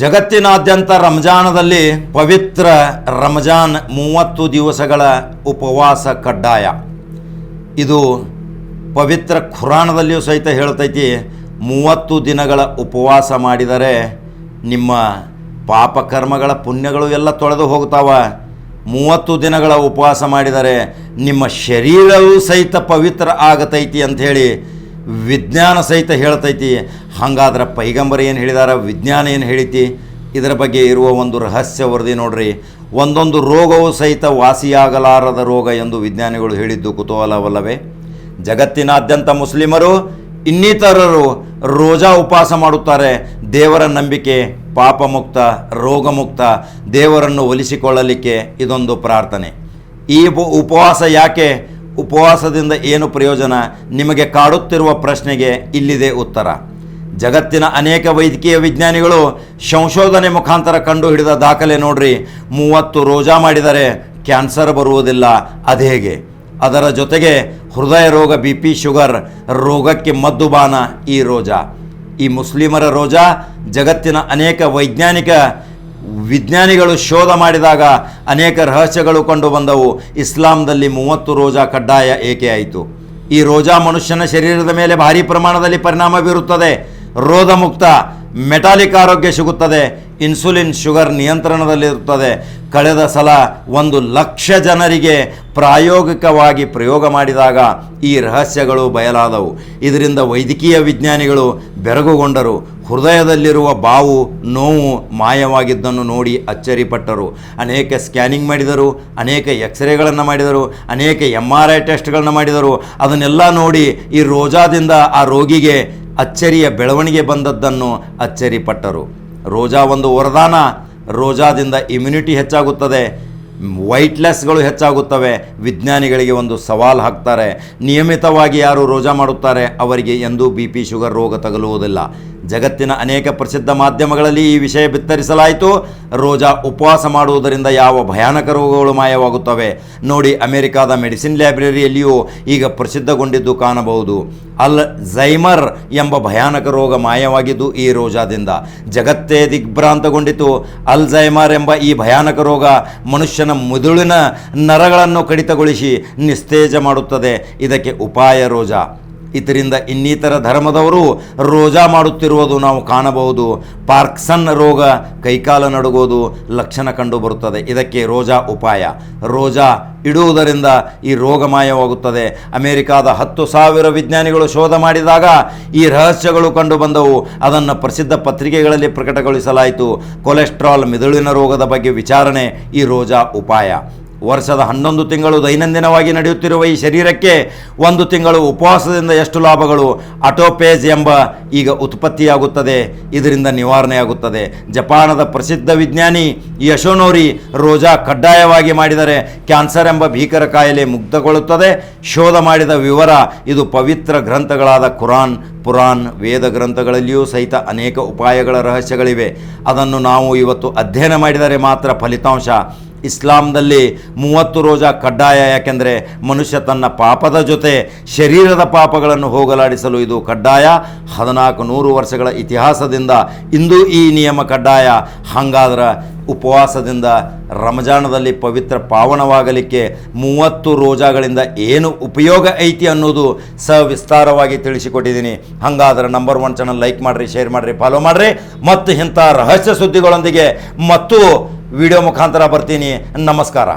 ಜಗತ್ತಿನಾದ್ಯಂತ ರಂಜಾನದಲ್ಲಿ ಪವಿತ್ರ ರಂಜಾನ್ ಮೂವತ್ತು ದಿವಸಗಳ ಉಪವಾಸ ಕಡ್ಡಾಯ. ಇದು ಪವಿತ್ರ ಖುರಾಣದಲ್ಲಿಯೂ ಸಹಿತ ಹೇಳ್ತೈತಿ, ಮೂವತ್ತು ದಿನಗಳ ಉಪವಾಸ ಮಾಡಿದರೆ ನಿಮ್ಮ ಪಾಪಕರ್ಮಗಳ ಪುಣ್ಯಗಳು ಎಲ್ಲ ತೊಳೆದು ಹೋಗ್ತಾವ ಮೂವತ್ತು ದಿನಗಳ ಉಪವಾಸ ಮಾಡಿದರೆ ನಿಮ್ಮ ಶರೀರವೂ ಸಹಿತ ಪವಿತ್ರ ಆಗತೈತಿ ಅಂಥೇಳಿ ವಿಜ್ಞಾನ ಸಹಿತ ಹೇಳ್ತೈತಿ. ಹಂಗಾದ್ರೆ ಪೈಗಂಬರ್ ಏನು ಹೇಳಿದಾರ? ವಿಜ್ಞಾನ ಏನು ಹೇಳಿತಿ? ಇದರ ಬಗ್ಗೆ ಇರುವ ಒಂದು ರಹಸ್ಯ ವರದಿ ನೋಡ್ರಿ. ಒಂದೊಂದು ರೋಗವು ಸಹಿತ ವಾಸಿಯಾಗಲಾರದ ರೋಗ ಎಂದು ವಿಜ್ಞಾನಿಗಳು ಹೇಳಿದ್ದು ಕುತೂಹಲವಲ್ಲವೇ? ಜಗತ್ತಿನಾದ್ಯಂತ ಮುಸ್ಲಿಮರು, ಇನ್ನಿತರರು ರೋಜಾ ಉಪವಾಸ ಮಾಡುತ್ತಾರೆ. ದೇವರ ನಂಬಿಕೆ ಪಾಪಮುಕ್ತ, ರೋಗಮುಕ್ತ, ದೇವರನ್ನು ಒಲಿಸಿಕೊಳ್ಳಲಿಕ್ಕೆ ಇದೊಂದು ಪ್ರಾರ್ಥನೆ. ಈ ಉಪ- ಉಪವಾಸ ಯಾಕೆ? ಉಪವಾಸದಿಂದ ಏನು ಪ್ರಯೋಜನ? ನಿಮಗೆ ಕಾಡುತ್ತಿರುವ ಪ್ರಶ್ನೆಗೆ ಇಲ್ಲಿದೆ ಉತ್ತರ. ಜಗತ್ತಿನ ಅನೇಕ ವೈದ್ಯಕೀಯ ವಿಜ್ಞಾನಿಗಳು ಸಂಶೋಧನೆ ಮುಖಾಂತರ ಕಂಡು ಹಿಡಿದ ದಾಖಲೆ ನೋಡ್ರಿ. ಮೂವತ್ತು ರೋಜಾ ಮಾಡಿದರೆ ಕ್ಯಾನ್ಸರ್ ಬರುವುದಿಲ್ಲ. ಅದೇಗೆ ಅದರ ಜೊತೆಗೆ ಹೃದಯ ರೋಗ, ಬಿ ಪಿ, ಶುಗರ್, ರೋಗಕ್ಕೆ ಮದ್ದುಬಾನ ಈ ರೋಜಾ. ಈ ಮುಸ್ಲಿಮರ ರೋಜಾ ಜಗತ್ತಿನ ಅನೇಕ ವೈಜ್ಞಾನಿಕ ವಿಜ್ಞಾನಿಗಳು ಶೋಧ ಮಾಡಿದಾಗ ಅನೇಕ ರಹಸ್ಯಗಳು ಕಂಡು ಬಂದವು ಇಸ್ಲಾಂದಲ್ಲಿ ಮೂವತ್ತು ರೋಜಾ ಕಡ್ಡಾಯ ಏಕೆ ಆಯಿತು? ಈ ರೋಜಾ ಮನುಷ್ಯನ ಶರೀರದ ಮೇಲೆ ಭಾರಿ ಪ್ರಮಾಣದಲ್ಲಿ ಪರಿಣಾಮ ಬೀರುತ್ತದೆ. ರೋಧ ಮುಕ್ತ ಮೆಟಾಲಿಕ್ ಆರೋಗ್ಯ ಸಿಗುತ್ತದೆ. ಇನ್ಸುಲಿನ್ ಶುಗರ್ ನಿಯಂತ್ರಣದಲ್ಲಿರುತ್ತದೆ. ಕಳೆದ ಸಲ ಒಂದು ಲಕ್ಷ ಜನರಿಗೆ ಪ್ರಾಯೋಗಿಕವಾಗಿ ಪ್ರಯೋಗ ಮಾಡಿದಾಗ ಈ ರಹಸ್ಯಗಳು ಬಯಲಾದವು. ಇದರಿಂದ ವೈದ್ಯಕೀಯ ವಿಜ್ಞಾನಿಗಳು ಬೆರಗುಗೊಂಡರು. ಹೃದಯದಲ್ಲಿರುವ ಬಾವು, ನೋವು ಮಾಯವಾಗಿದ್ದನ್ನು ನೋಡಿ ಅಚ್ಚರಿಪಟ್ಟರು. ಅನೇಕ ಸ್ಕ್ಯಾನಿಂಗ್ ಮಾಡಿದರು, ಅನೇಕ ಎಕ್ಸ್ರೇಗಳನ್ನು ಮಾಡಿದರು, ಅನೇಕ ಎಂ ಆರ್ ಐ ಟೆಸ್ಟ್ಗಳನ್ನು ಮಾಡಿದರು. ಅದನ್ನೆಲ್ಲ ನೋಡಿ ಈ ರೋಜಾದಿಂದ ಆ ರೋಗಿಗೆ ಅಚ್ಚರಿಯ ಬೆಳವಣಿಗೆ ಬಂದದ್ದನ್ನು ಅಚ್ಚರಿಪಟ್ಟರು. ರೋಜಾ ಒಂದು ವರದಾನ. ರೋಜಾದಿಂದ ಇಮ್ಯುನಿಟಿ ಹೆಚ್ಚಾಗುತ್ತದೆ. ವೈಟ್ಲೆಸ್ಗಳು ಹೆಚ್ಚಾಗುತ್ತವೆ. ವಿಜ್ಞಾನಿಗಳಿಗೆ ಒಂದು ಸವಾಲು ಹಾಕ್ತಾರೆ. ನಿಯಮಿತವಾಗಿ ಯಾರು ರೋಜಾ ಮಾಡುತ್ತಾರೆ? ಅವರಿಗೆ ಎಂದೂ ಬಿ ಪಿ ಶುಗರ್ ರೋಗ ತಗಲುವುದಿಲ್ಲ. ಜಗತ್ತಿನ ಅನೇಕ ಪ್ರಸಿದ್ಧ ಮಾಧ್ಯಮಗಳಲ್ಲಿ ಈ ವಿಷಯ ಬಿತ್ತರಿಸಲಾಯಿತು. ರೋಜಾ ಉಪವಾಸ ಮಾಡುವುದರಿಂದ ಯಾವ ಭಯಾನಕ ರೋಗಗಳು ಮಾಯವಾಗುತ್ತವೆ? ನೋಡಿ, ಅಮೆರಿಕಾದ ಮೆಡಿಸಿನ್ ಲೈಬ್ರರಿಯಲ್ಲಿಯೂ ಈಗ ಪ್ರಸಿದ್ಧಗೊಂಡಿದ್ದು ಕಾಣಬಹುದು. ಅಲ್ ಝೈಮರ್ ಎಂಬ ಭಯಾನಕ ರೋಗ ಮಾಯವಾಗಿದ್ದು ಈ ರೋಜಾದಿಂದ ಜಗತ್ತೇ ದಿಗ್ಭ್ರಾಂತಗೊಂಡಿತು. ಅಲ್ ಝೈಮರ್ ಎಂಬ ಈ ಭಯಾನಕ ರೋಗ ಮನುಷ್ಯನ ಮುದುಳಿನ ನರಗಳನ್ನು ಕಡಿತಗೊಳಿಸಿ ನಿಸ್ತೇಜ ಮಾಡುತ್ತದೆ. ಇದಕ್ಕೆ ಉಪಾಯ ರೋಜಾ. ಇದರಿಂದ ಇನ್ನಿತರ ಧರ್ಮದವರು ರೋಜಾ ಮಾಡುತ್ತಿರುವುದು ನಾವು ಕಾಣಬಹುದು. ಪಾರ್ಕ್ಸನ್ ರೋಗ ಕೈಕಾಲ ನಡುಗೋದು ಲಕ್ಷಣ ಕಂಡು ಬರುತ್ತದೆ. ಇದಕ್ಕೆ ರೋಜಾ ಉಪಾಯ. ರೋಜಾ ಇಡುವುದರಿಂದ ಈ ರೋಗ ಮಾಯವಾಗುತ್ತದೆ. ಅಮೆರಿಕಾದ ಹತ್ತು ಸಾವಿರ ವಿಜ್ಞಾನಿಗಳು ಶೋಧ ಮಾಡಿದಾಗ ಈ ರಹಸ್ಯಗಳು ಕಂಡು ಬಂದವು. ಅದನ್ನು ಪ್ರಸಿದ್ಧ ಪತ್ರಿಕೆಗಳಲ್ಲಿ ಪ್ರಕಟಗೊಳಿಸಲಾಯಿತು. ಕೊಲೆಸ್ಟ್ರಾಲ್ ಮಿದುಳಿನ ರೋಗದ ಬಗ್ಗೆ ವಿಚಾರಣೆ ಈ ರೋಜಾ ಉಪಾಯ. ವರ್ಷದ ಹನ್ನೊಂದು ತಿಂಗಳು ದೈನಂದಿನವಾಗಿ ನಡೆಯುತ್ತಿರುವ ಈ ಶರೀರಕ್ಕೆ ಒಂದು ತಿಂಗಳು ಉಪವಾಸದಿಂದ ಎಷ್ಟು ಲಾಭಗಳು? ಅಟೋಪೇಜ್ ಎಂಬ ಈಗ ಉತ್ಪತ್ತಿಯಾಗುತ್ತದೆ. ಇದರಿಂದ ನಿವಾರಣೆಯಾಗುತ್ತದೆ. ಜಪಾನದ ಪ್ರಸಿದ್ಧ ವಿಜ್ಞಾನಿ ಯಶೋನೋರಿ ರೋಜಾ ಕಡ್ಡಾಯವಾಗಿ ಮಾಡಿದರೆ ಕ್ಯಾನ್ಸರ್ ಎಂಬ ಭೀಕರ ಕಾಯಿಲೆ ಮುಕ್ತಗೊಳ್ಳುತ್ತದೆ ಶೋಧ ಮಾಡಿದ ವಿವರ, ಇದು ಪವಿತ್ರ ಗ್ರಂಥಗಳಾದ ಕುರಾನ್, ಪುರಾನ್, ವೇದ ಗ್ರಂಥಗಳಲ್ಲಿಯೂ ಸಹಿತ ಅನೇಕ ಉಪಾಯಗಳ ರಹಸ್ಯಗಳಿವೆ. ಅದನ್ನು ನಾವು ಇವತ್ತು ಅಧ್ಯಯನ ಮಾಡಿದರೆ ಮಾತ್ರ ಫಲಿತಾಂಶ. ಇಸ್ಲಾಂದಲ್ಲಿ ಮೂವತ್ತು ರೋಜಾ ಕಡ್ಡಾಯ, ಯಾಕೆಂದರೆ ಮನುಷ್ಯ ತನ್ನ ಪಾಪದ ಜೊತೆ ಶರೀರದ ಪಾಪಗಳನ್ನು ಹೋಗಲಾಡಿಸಲು ಇದು ಕಡ್ಡಾಯ. ಹದಿನಾಲ್ಕು ನೂರು ವರ್ಷಗಳ ಇತಿಹಾಸದಿಂದ ಇಂದು ಈ ನಿಯಮ ಕಡ್ಡಾಯ. ಹಾಗಾದ್ರೆ ಉಪವಾಸದಿಂದ ರಮಜಾನದಲ್ಲಿ ಪವಿತ್ರ ಪಾವನವಾಗಲಿಕ್ಕೆ ಮೂವತ್ತು ರೋಜಾಗಳಿಂದ ಏನು ಉಪಯೋಗ ಐತಿ ಅನ್ನೋದು ಸವಿಸ್ತಾರವಾಗಿ ತಿಳಿಸಿಕೊಟ್ಟಿದ್ದೀನಿ. ಹಾಗಾದ್ರೆ ನಂಬರ್ ಒನ್ ಚಾನಲ್ ಲೈಕ್ ಮಾಡಿರಿ, ಶೇರ್ ಮಾಡಿರಿ, ಫಾಲೋ ಮಾಡಿರಿ. ಮತ್ತು ಇಂಥ ರಹಸ್ಯ ಸುದ್ದಿಗಳೊಂದಿಗೆ ಮತ್ತು ವಿಡಿಯೋ ಮುಖಾಂತರ ಬರ್ತೀನಿ. ನಮಸ್ಕಾರ.